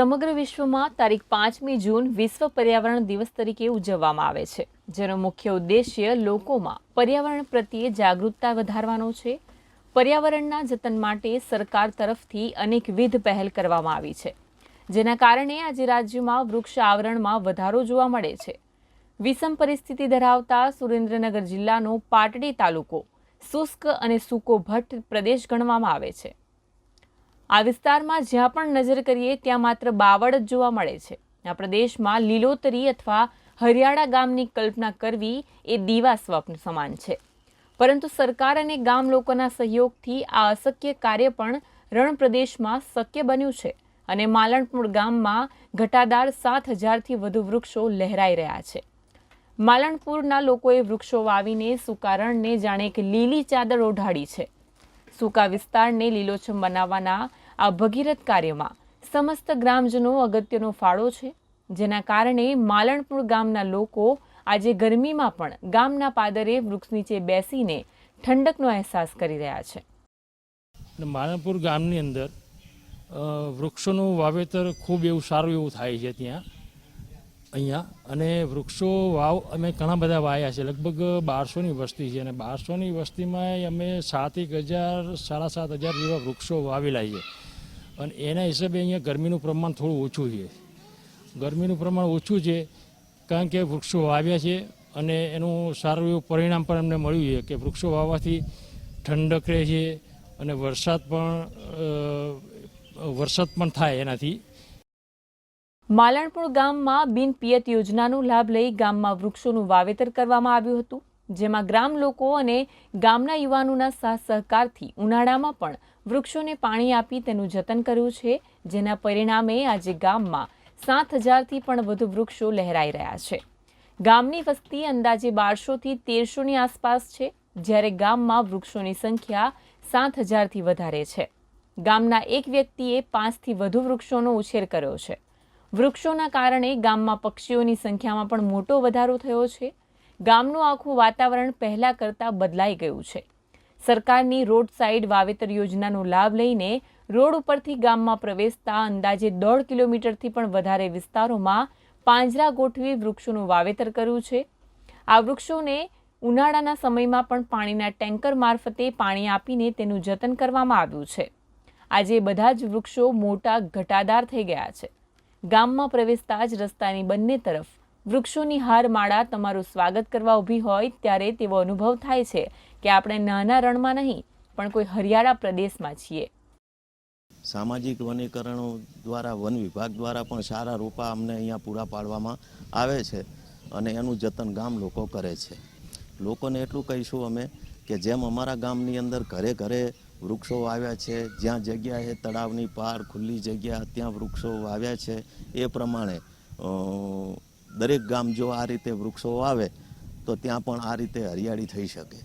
સમગ્ર વિશ્વમાં તારીખ પાંચમી જૂન વિશ્વ પર્યાવરણ દિવસ તરીકે ઉજવવામાં આવે છે, જેનો મુખ્ય ઉદ્દેશ્ય લોકોમાં પર્યાવરણ પ્રત્યે જાગૃતતા વધારવાનો છે. પર્યાવરણના જતન માટે સરકાર તરફથી અનેકવિધ પહેલ કરવામાં આવી છે, જેના કારણે આજે રાજ્યમાં વૃક્ષ આવરણમાં વધારો જોવા મળે છે. વિષમ પરિસ્થિતિ ધરાવતા સુરેન્દ્રનગર જિલ્લાનો પાટડી તાલુકો શુષ્ક અને સૂકો ભટ્ટ પ્રદેશ ગણવામાં આવે છે. આ વિસ્તારમાં જ્યાં પણ નજર કરીએ ત્યાં માત્ર બાવળ જ જોવા મળે છે. આ પ્રદેશમાં લીલોતરી અથવા હરિયાળા ગામની કલ્પના કરવી એ દીવા સ્વપ્ન સમાન છે. પરંતુ સરકાર અને ગામ લોકોના સહયોગથી આ અશક્ય કાર્ય પણ રણ પ્રદેશમાં શક્ય બન્યું છે અને માલણપુર ગામમાં ઘટાદાર સાત હજારથી વધુ વૃક્ષો લહેરાઈ રહ્યા છે. માલણપુરના લોકોએ વૃક્ષો વાવીને સુકારણને જાણે એક લીલી ચાદર ઓઢાડી છે. સૂકા વિસ્તારને લીલોછમ બનાવવાના આ ભગીરથ કાર્યમાં સમસ્ત ગ્રામજનો અગત્યનો ફાળો છે. જેના કારણે માલણપુર ગામના લોકો આજે ગરમીમાં પણ ગામના પાદરે વૃક્ષ નીચે બેસીને ઠંડકનો અહેસાસ કરી રહ્યા છે. માલણપુર ગામની અંદર વૃક્ષોનું વાવેતર ખૂબ એવું સારું એવું થાય છે ત્યાં. અહીંયા. અને વૃક્ષો, વાવ, અમે ઘણા બધા વાયા છે. લગભગ બારસોની વસ્તી છે અને બારસોની વસ્તીમાં અમે સાત એક હજાર, સાડા સાત હજાર જેવા વૃક્ષો વાવેલા છે. અને એના હિસાબે અહીંયા ગરમીનું પ્રમાણ થોડું ઓછું છે. ગરમીનું પ્રમાણ ઓછું છે કારણ કે વૃક્ષો વાવ્યા છે અને એનું સારું એવું પરિણામ પણ અમને મળ્યું છે કે વૃક્ષો વાવવાથી ઠંડક રહે છે અને વરસાદ પણ વરસાદ પણ થાય એનાથી. માલણપુર ગામમાં બિન પિયત યોજનાનો લાભ લઈ ગામમાં વૃક્ષોનું વાવેતર કરવામાં આવ્યું હતું, જેમાં ગ્રામ લોકો અને ગામના યુવાનોના સાથ સહકારથી ઉનાળામાં પણ વૃક્ષોને પાણી આપી તેનું જતન કર્યું છે, જેના પરિણામે આજે ગામમાં સાત હજારથી પણ વધુ વૃક્ષો લહેરાઈ રહ્યા છે. ગામની વસ્તી અંદાજે બારસોથી તેરસોની આસપાસ છે, જ્યારે ગામમાં વૃક્ષોની સંખ્યા સાત હજારથી વધારે છે. ગામના એક વ્યક્તિએ પાંચથી વધુ વૃક્ષોનો ઉછેર કર્યો છે. વૃક્ષોના કારણે ગામમાં પક્ષીઓની સંખ્યામાં પણ મોટો વધારો થયો છે. ગામનું આખું વાતાવરણ પહેલાં કરતાં બદલાઈ ગયું છે. સરકારની રોડ સાઇડ વાવેતર યોજનાનો લાભ લઈને રોડ ઉપરથી ગામમાં પ્રવેશતા અંદાજે દોઢ કિલોમીટરથી પણ વધારે વિસ્તારોમાં પાંજરા ગોઠવી વૃક્ષોનું વાવેતર કર્યું છે. આ વૃક્ષોને ઉનાળાના સમયમાં પણ પાણીના ટેન્કર મારફતે પાણી આપીને તેનું જતન કરવામાં આવ્યું છે. આજે બધા જ વૃક્ષો મોટા ઘટાદાર થઈ ગયા છે. ગામમાં પ્રવેશતા જ રસ્તાની બંને તરફ વૃક્ષોની હારમાળા તમારું સ્વાગત કરવા ઊભી હોય ત્યારે તેવો અનુભવ થાય છે કે આપણે નાના રણમાં નહીં, પણ કોઈ હરિયાળા પ્રદેશમાં છીએ. સામાજિક વનીકરણો દ્વારા, વન વિભાગ દ્વારા પણ સારા રોપા અમને અહીંયા પૂરા પાડવામાં આવે છે અને એનું જતન ગામ લોકો કરે છે. લોકોને એટલું કહીશું અમે કે જેમ અમારા ગામની અંદર ઘરે ઘરે વૃક્ષો વાવ્યા છે, જ્યાં જગ્યાએ તળાવની પાર, ખુલ્લી જગ્યા, ત્યાં વૃક્ષો વાવ્યા છે. એ પ્રમાણે દરેક ગામ જો આ રીતે વૃક્ષો વાવે, તો ત્યાં પણ આ રીતે હરિયાળી થઈ શકે.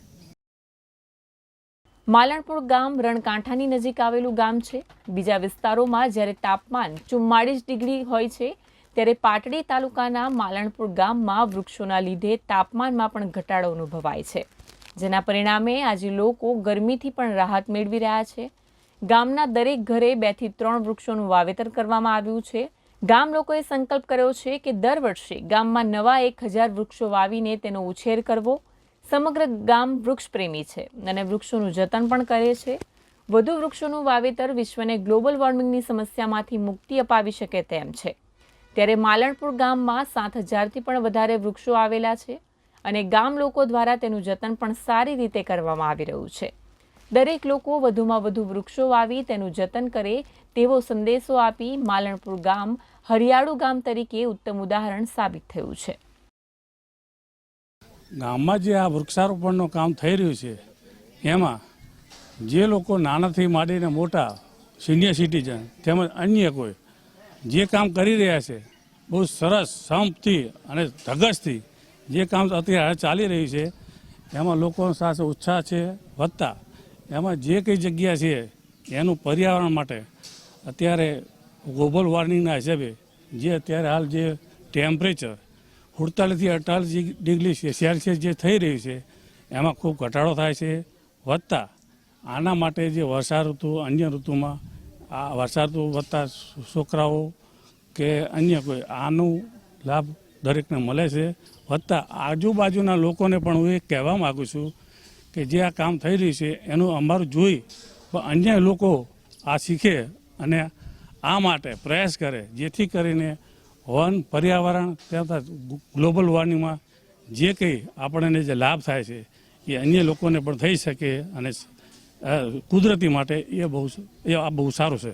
માલણપુર ગામ રણકાંઠાની નજીક આવેલું ગામ છે. બીજા વિસ્તારોમાં જ્યારે તાપમાન ચુમ્માળીસ ડિગ્રી હોય છે, ત્યારે પાટડી તાલુકાના માલણપુર ગામમાં વૃક્ષોના લીધે તાપમાનમાં પણ ઘટાડો અનુભવાય છે. જેના પરિણામે આજે લોકો ગરમીથી પણ રાહત મેળવી રહ્યા છે. ગામના દરેક ઘરે બેથી ત્રણ વૃક્ષોનું વાવેતર કરવામાં આવ્યું છે. ગામ લોકોએ સંકલ્પ કર્યો છે કે દર વર્ષે ગામમાં નવા એક હજાર વૃક્ષો વાવીને તેનો ઉછેર કરવો. સમગ્ર ગામ વૃક્ષ પ્રેમી છે અને વૃક્ષોનું જતન પણ કરે છે. વધુ વૃક્ષોનું વાવેતર વિશ્વને ગ્લોબલ વોર્મિંગની સમસ્યામાંથી મુક્તિ અપાવી શકે તેમ છે. ત્યારે માલણપુર ગામમાં સાત હજારથી પણ વધારે વૃક્ષો આવેલા છે. અને ગામ લોકો દ્વારા તેનું જતન પણ સારી રીતે કરવામાં આવી રહ્યું છે. દરેક લોકો વધુમાં વધુ વૃક્ષો વાવી તેનું જતન કરે તેવો સંદેશો આપી માલણપુર ગામ, હરિયાળું ગામ તરીકે ઉત્તમ ઉદાહરણ સાબિત થયું છે. ગામમાં જે આ વૃક્ષારોપણનું કામ થઈ રહ્યું છે, એમાં જે લોકો નાનાથી માંડીને મોટા, સિનિયર સિટીઝન તેમજ અન્ય કોઈ જે કામ કરી રહ્યા છે, બહુ સરસ સંપથી અને ધગસથી જે કામ અત્યારે ચાલી રહ્યું છે, એમાં લોકોનો સાથે ઉત્સાહ છે, વધતા. એમાં જે કંઈ જગ્યા છે, એનું પર્યાવરણ માટે અત્યારે ગ્લોબલ વોર્મિંગના હિસાબે જે અત્યારે હાલ જે ટેમ્પરેચર સુડતાલીસથી અડતાલીસ ડિગ્રી સેલ્સિયસ જે થઈ રહ્યું છે, એમાં ખૂબ ઘટાડો થાય છે, વધતા. આના માટે જે વર્ષા ઋતુ અન્ય ઋતુમાં આ વર્ષા વધતા છોકરાઓ કે અન્ય કોઈ આનું લાભ દરેકને મળે છે. વત્તા આજુબાજુના લોકોને પણ હું એ કહેવા માગું છું કે જે આ કામ થઈ રહ્યું છે, એનું અમારું જોઈ અન્ય લોકો આ શીખે અને આ માટે પ્રયાસ કરે, જેથી કરીને વન પર્યાવરણ તથા ગ્લોબલ વોર્મિંગમાં જે કંઈ આપણને જે લાભ થાય છે, એ અન્ય લોકોને પણ થઈ શકે અને કુદરતી માટે એ બહુ એ આ બહુ સારું છે.